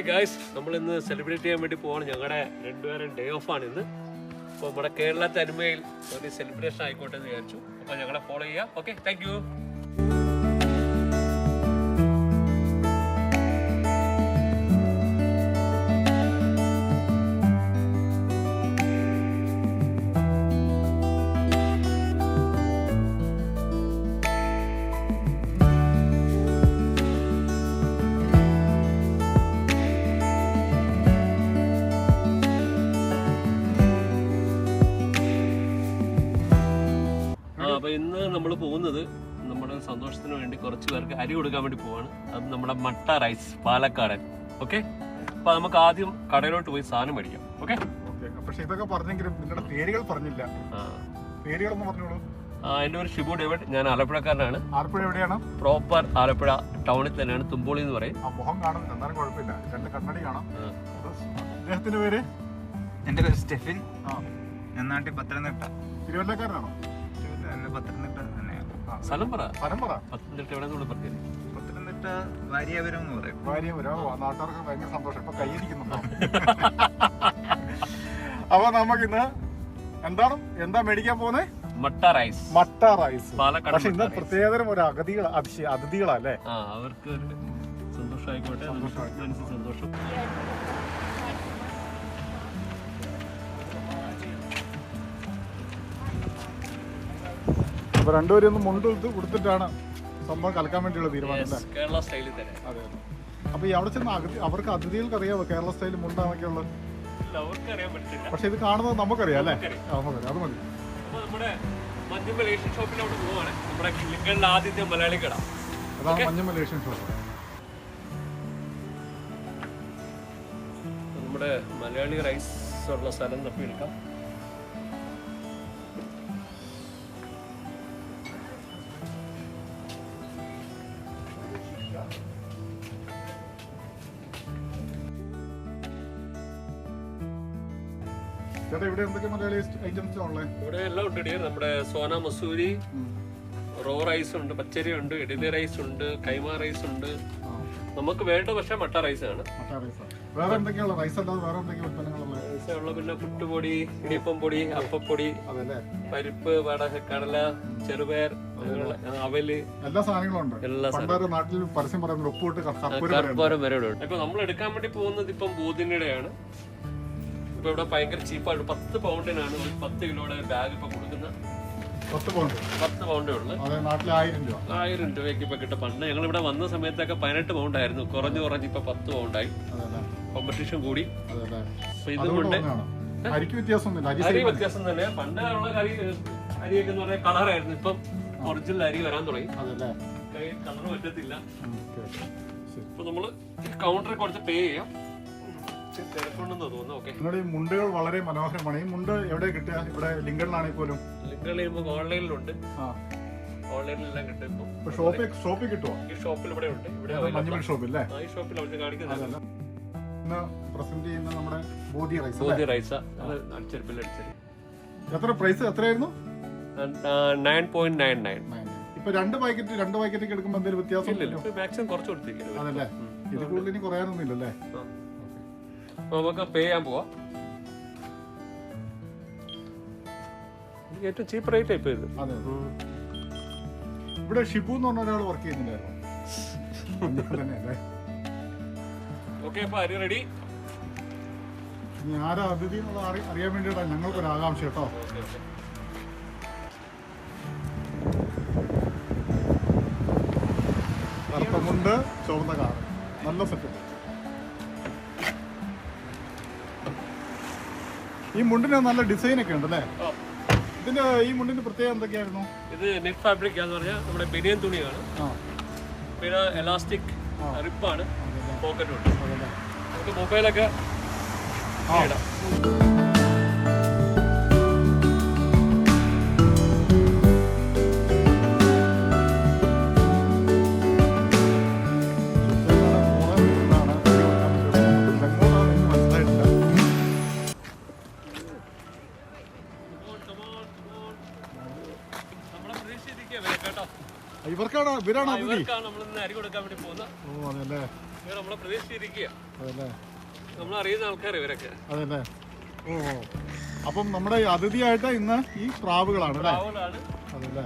Hi guys നമ്മൾ ഇന്ന് celebrate ചെയ്യാൻ വേണ്ടി പോവാണ്. ഞങ്ങളുടെ രണ്ടുപേരും ഡേ ഓഫ് ആണ് ഇന്ന്. അപ്പോൾ നമ്മുടെ കേരള തനിമയിൽ ഒരു സെലിബ്രേഷൻ ആയിക്കോട്ടെ എന്ന് വിചാരിച്ചു. അപ്പോൾ ഞങ്ങളെ ഫോളോ ചെയ്യുക ഓക്കെ താങ്ക് അപ്പോൾ ഇന്ന് നമ്മൾ പോകുന്നത് നമ്മുടെ സന്തോഷത്തിന് വേണ്ടി കുറച്ച് പേർക്ക് അരി കൊടുക്കാൻ വേണ്ടി പോവാണ്. അത് നമ്മുടെ മട്ട റൈസ് പാലക്കാടൻ. ഓക്കെ? അപ്പോൾ നമുക്ക് ആദ്യം കടയിലോട്ട് പോയി സാധനം മേടിക്കാം. ഓക്കെ? ഓക്കേ. പക്ഷെ ഇതൊക്കെ പറഞ്ഞെങ്കിലും നിങ്ങളുടെ പേരുകൾ പറഞ്ഞില്ല. പേരുകളൊന്നും പറഞ്ഞോളൂ. എന്റെ ഒരു ഷിബു ഡേവിഡ്. ഞാൻ ആലപ്പുഴക്കാരനാണ്. ആലപ്പുഴ എവിടെയാണ്? പ്രോപ്പർ ആലപ്പുഴ ടൗണിൽ തന്നെയാണ് തുമ്പോളി എന്ന് പറയും. ആ മുഖം കാണും. എന്നാലും കുഴപ്പമില്ല. രണ്ട് കണ്ണടി കാണാം. അദ്ദേഹത്തിന്റെ പേര്? എന്റെ പേര് സ്റ്റെഫിൻ. ആ. ഞാൻ നാട്ടിൽ പത്തനംതിട്ട. തിരുവല്ലക്കാരനാണോ? പത്തനംതിട്ട തന്നെയാണ് സ്ഥലം പറ പരമ്പര പത്തനംതിട്ട എവിടെ നിന്ന് പറഞ്ഞു പത്തനംതിട്ട വാര്യാപുരം എന്ന് പറയും. ഭാര്യ വരോ നാട്ടുകാർക്ക് ഭയങ്കര സന്തോഷം. ഇപ്പൊ കൈയിരിക്കുന്നുണ്ടോ അപ്പൊ നമുക്കിന്ന് എന്താണ്? എന്താ മേടിക്കാൻ പോകുന്നത് മട്ട റൈസ് മട്ട റൈസ് പക്ഷെ ഇന്ന് പ്രത്യേകതരം ഒരു അഗതികൾ അതിശയ അതിഥികളല്ലേ? അവർക്ക് സന്തോഷമായിക്കോട്ടെ. സന്തോഷം. അപ്പൊ രണ്ടുപേരും ഒന്ന് മുണ്ട് കൊടുത്തിട്ടാണ് സംഭവം കലക്കാൻ വേണ്ടിയുള്ള തീരുമാനം അല്ലേ? കേരള സ്റ്റൈലിൽ തന്നെ. അതെ അതെ. അപ്പൊ ഈ അവിടെ ചെന്ന് അഗതി അവർക്ക് അതിഥികൾക്ക് അറിയാമോ കേരള സ്റ്റൈലിൽ മുണ്ടാണൊക്കെ ഉള്ളത്? ഇല്ല, അറിയാൻ പറ്റില്ല. പക്ഷെ ഇത് കാണുന്നത് നമുക്കറിയാം അല്ലേ? നമുക്കറിയാം. അത് മതി. മഞ്ഞുമൽ ഏഷ്യൻ ഷോപ്പിലോട്ട് പോവാണ്. നമ്മുടെ ലിങ്കലിന്റെ ആദ്യത്തെ മലയാളി കട. അതാണ് മഞ്ഞ മലേഷ്യൻ ഷോപ്പ് നമ്മുടെ മലയാളി റൈസ് ഉള്ള സ്ഥലം തപ്പി എടുക്കാം ഇവിടെ എന്തൊക്കെ മലയാളി ഐറ്റംസ് ഉള്ളത് ഇവിടെ എല്ലാം ഉണ്ട് നമ്മുടെ സോന മസൂരി റോ റൈസ് ഉണ്ട് പച്ചരി ഉണ്ട് ഇഡലി റൈസ് ഉണ്ട് കൈമ റൈസ് ഉണ്ട്. നമുക്ക് വേണ്ട പക്ഷേ മട്ട റൈസ് ആണ്. വേറെ എന്തൊക്കെയുള്ള റൈസ് അല്ലാതെ വേറെ എന്തെങ്കിലും ഉള്ള പിന്നെ പുട്ടുപൊടി ഇടിയപ്പം പൊടി അപ്പപ്പൊടി പരിപ്പ് വട കടല ചെറുപയർ അവൽ. എല്ലാ സാധനങ്ങളും ഉണ്ട്. എല്ലാ നാട്ടിൽ പരസ്യം പറയുന്നത് ഉപ്പിട്ട് കപ്പൂര് പറയുന്നത് കർപ്പൂരം വരെ ഉണ്ട് ഇപ്പൊ നമ്മൾ എടുക്കാൻ വേണ്ടി പോകുന്നത് ഇപ്പം ബൂതിനിടെയാണ് ഇപ്പൊ ഇവിടെ ഭയങ്കര ചീപ്പാണ്. പത്ത് പൗണ്ടിനാണ് ഒരു പത്ത് കിലോയുടെ ബാഗ് ഇപ്പൊ കൊടുക്കുന്നത് പത്ത് പൗണ്ട്. പത്ത് പൗണ്ടേ ഉള്ളു. നാട്ടിൽ ആയിരം രൂപ. ആയിരം രൂപയ്ക്ക് ഇപ്പൊ കിട്ടും. പണ്ട് ഞങ്ങൾ ഇവിടെ വന്ന സമയത്തൊക്കെ പതിനെട്ട് പൗണ്ടായിരുന്നു. കുറഞ്ഞ് കുറഞ്ഞു ഇപ്പൊ പത്ത് പൗണ്ടായി. കോമ്പറ്റീഷൻ കൂടി. ഇതുകൊണ്ട് അരിക്ക് വ്യത്യാസമൊന്നുമില്ല. അരി. വ്യത്യാസം തന്നെ. പണ്ട് ഉള്ള കറി അരിയൊക്കെ എന്ന് പറഞ്ഞാൽ കളറായിരുന്നു ഇപ്പം ഒറിജിനൽ അരി വരാൻ തുടങ്ങി. കളർ പറ്റത്തില്ല. ഇപ്പൊ നമ്മൾ കൗണ്ടറിൽ കുറച്ച് പേ ചെയ്യാം. നിങ്ങളുടെ ഈ മുണ്ടുകൾ വളരെ മനോഹരമാണ്. ഈ മുണ്ട് എവിടെ കിട്ടുക? ഇവിടെ ലിങ്കണിലാണെങ്കിൽ പോലും. ലിങ്കുകൾ ഓൺലൈനിലുണ്ട്. ഓൺലൈനിലെല്ലാം കിട്ടും ഇപ്പം. ഷോപ്പിൽ ഷോപ്പിൽ കിട്ടുമോ ഈ ഷോപ്പിൽ ഇവിടെ ഉണ്ട്. ഇവിടെ available മഞ്ഞുമൽ ഷോപ്പ് അല്ലേ? ഈ ഷോപ്പിൽ അവർ ഇന്ന് പ്രസന്റ് ചെയ്യുന്ന നമ്മുടെ ബോധി റൈസ് ബോധി റൈസ് അടിച്ചെടുപ്പിൽ എത്ര പ്രൈസ് എത്രയായിരുന്നു? നയൻ പോയിന്റ് നയൻ നയൻ ഇപ്പൊ രണ്ട് പാക്കറ്റ് രണ്ട് പാക്കറ്റ് എടുക്കുമ്പോൾ എന്തെങ്കിലും വ്യത്യാസം മാക്സിമം കുറച്ച് അതല്ലേ? ഇത് കൂടുതൽ ഇനി കുറയാനൊന്നും ഇല്ലല്ലേ അപ്പൊ നമുക്ക് പേ ചെയ്യാൻ പോവാം ഏറ്റവും ചീപ്പ് റേറ്റ് ഇപ്പൊ ഇത്. അതെ. അതെ. ഇവിടെ ഷിബു എന്ന് പറഞ്ഞ ഒരാൾ വർക്ക് ചെയ്യുന്നുണ്ടായിരുന്നു. ഓക്കെ അപ്പൊ അരി റെഡി ഇനി ആരാ അതിഥി എന്നുള്ളത് അറി- അറിയാൻ വേണ്ടിയിട്ടാണ് ഞങ്ങൾക്കൊരു ആകാംക്ഷ കേട്ടോ. കറുത്തമുണ്ട് ചുവന്ന കാറ്. നല്ല സെറ്റപ്പ് ഈ മുണ്ടിന് നല്ല ഡിസൈൻ ഒക്കെ ഉണ്ട് അല്ലേ ഇതിന്റെ ഈ മുണ്ടിന്റെ പ്രത്യേകത എന്തൊക്കെയായിരുന്നു? ഇത് നെറ്റ് ഫാബ്രിക് എന്ന് പറഞ്ഞാൽ നമ്മുടെ ബനിയൻ തുണിയാണ്. പിന്നെ എലാസ്റ്റിക്. റിപ്പാണ് പോക്കറ്റ് ഉണ്ട് നമുക്ക് മൊബൈലൊക്കെ ആ. ഇടാം. ഇവരാണ് അതിഥി? ഇവർക്കാണ് നമ്മൾ ഇന്ന് അരി കൊടുക്കാൻ വേണ്ടി പോകുന്നത്. ഓ അതല്ലേ ഇവർ നമ്മളെ പ്രതീക്ഷിച്ചിരിക്കുക അതല്ലേ നമ്മൾ അറിയുന്ന ആൾക്കാർ ഇവരൊക്കെ. അതല്ലേ ഓ അപ്പം നമ്മുടെ അതിഥിയായിട്ട് ഇന്ന് ഈ പ്രാവുകളാണ് അല്ലേ? അതല്ലേ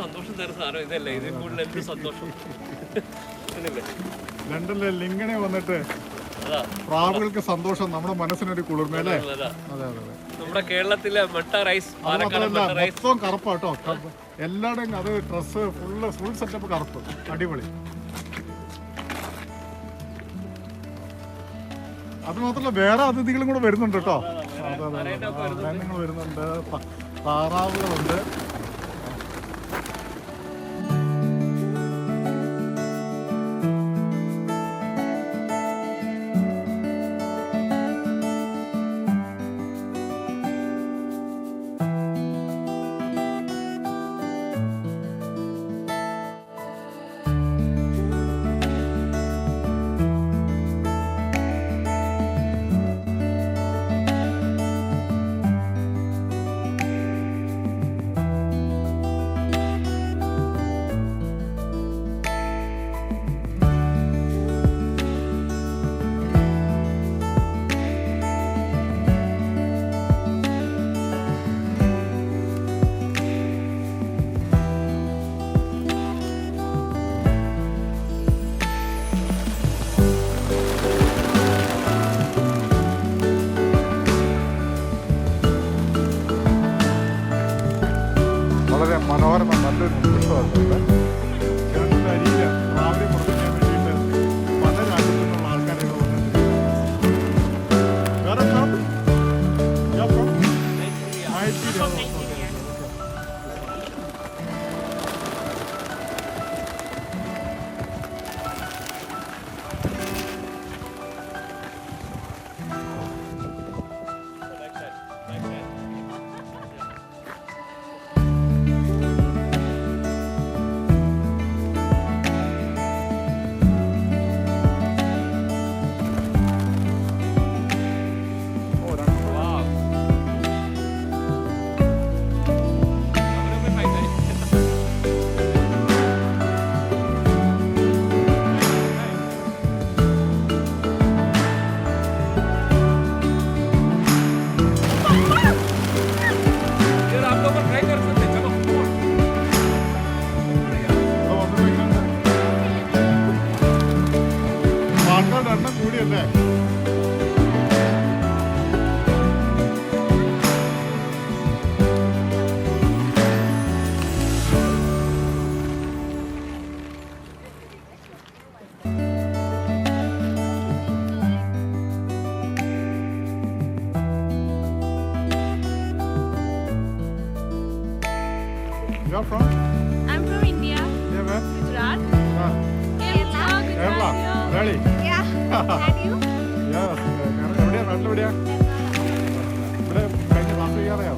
സന്തോഷം തരുന്ന സാധനം ഇതല്ലേ? ഇതിൽ കൂടുതൽ എന്ത് സന്തോഷം? ലണ്ടനിലെ ലിങ്കണെ വന്നിട്ട് പ്രാവുകൾക്ക് സന്തോഷം നമ്മുടെ മനസ്സിനൊരു കുളിർമ അല്ലേ? അതെ അതെ. നമ്മുടെ കേരളത്തിലെ മട്ട റൈസ് മൊത്തം കറുപ്പാട്ടോ എല്ലാവരുടെയും അത് ഡ്രസ്സ് ഫുള്ള് ഫുൾ സെറ്റപ്പ് കറുപ്പ്. അടിപൊളി. അത് മാത്രമല്ല വേറെ അതിഥികളും കൂടെ വരുന്നുണ്ട് കേട്ടോ. അതെ അതെ അതെ. വരുന്നുണ്ട്. താറാവുകളുണ്ട്. You are from? I'm from India, Yeah, where? Gujarat. Ah, Kerala. Kerala. Really? Yeah. And you? ഞാൻ എവിടെയാ നാട്ടിലെവിടെയാ ഇവിടെ കഴിഞ്ഞ ക്ലാസ് ചെയ്യാതെയോ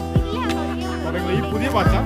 ഈ പുതിയ ബാച്ചാ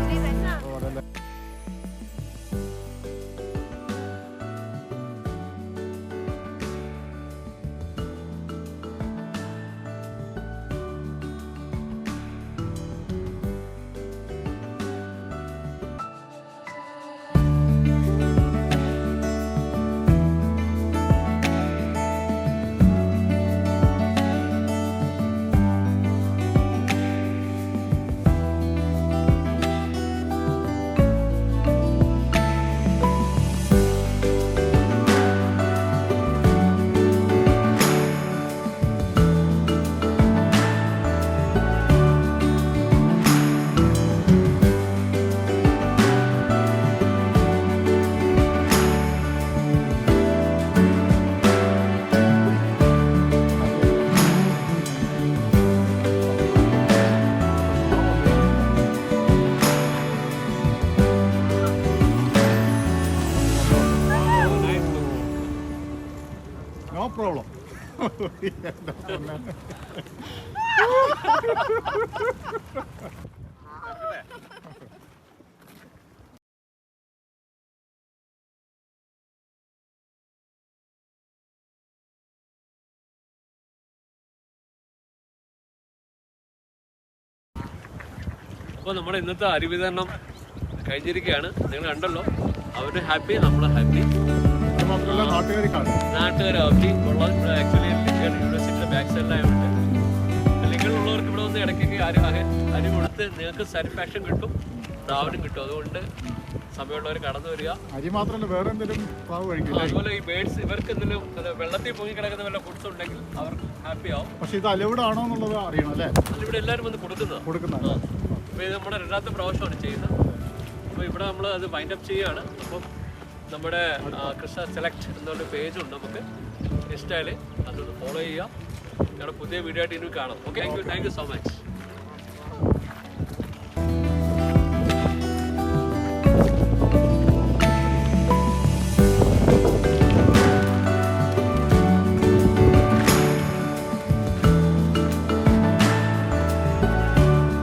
പ്രോബ്ലം അപ്പോൾ നമ്മുടെ ഇന്നത്തെ അരി വിതരണം കഴിഞ്ഞിരിക്കുകയാണ്. നിങ്ങൾ കണ്ടല്ലോ. അവർ ഹാപ്പി നമ്മൾ ഹാപ്പി മാത്രമല്ല നാട്ടുകാർ കാണും നാട്ടുകാർ ഹാപ്പി ഉള്ള ആക്ച്വലി യൂണിവേഴ്സിറ്റിയുടെ ബാക്ക് സൈഡിലായതുകൊണ്ട് ഉള്ളവർക്ക് ഇവിടെ വന്ന് ഇടയ്ക്കൊക്കെ ആരും അരി- കൊടുത്ത് നിങ്ങൾക്ക് സാറ്റിസ്ഫാക്ഷൻ കിട്ടും പ്രാവനും കിട്ടും. അതുകൊണ്ട് സമയമുള്ളവർ കടന്നു വരിക. അരി മാത്രമല്ല വേറെ എന്തെങ്കിലും പ്രാവ് കഴിക്കില്ല? അതുപോലെ ഈ ബേഡ്സ് ഇവർക്ക് എന്തെങ്കിലും വെള്ളത്തിൽ പൊങ്ങി കിടക്കുന്ന വല്ല ഫുഡ്സ് ഉണ്ടെങ്കിൽ അവർക്ക് ഹാപ്പി ആവും. പക്ഷെ ഇത് അലൗഡ് ആണോ എന്നുള്ളത് അറിയണം അല്ലേ? അതിവിടെ എല്ലാവരും വന്ന് കൊടുക്കുന്നതാണ് കൊടുക്കുന്നത്. അപ്പോൾ ഇത് നമ്മുടെ രണ്ടാമത്തെ പ്രാവശ്യമാണ് ചെയ്യുന്നത്. അപ്പോൾ ഇവിടെ നമ്മൾ അത് വൈൻഡ് അപ്പ് ചെയ്യുകയാണ്. അപ്പം നമ്മുടെ കൃഷ്ണ സെലക്ട് എന്നുള്ള പേജ് ഉണ്ട് നമുക്ക് ഇൻസ്റ്റയിൽ അതൊന്ന് ഫോളോ ചെയ്യുക ഞങ്ങളുടെ പുതിയ വീഡിയോ ആയിട്ട് ഇനി കാണാം. Okay thank you thank you so much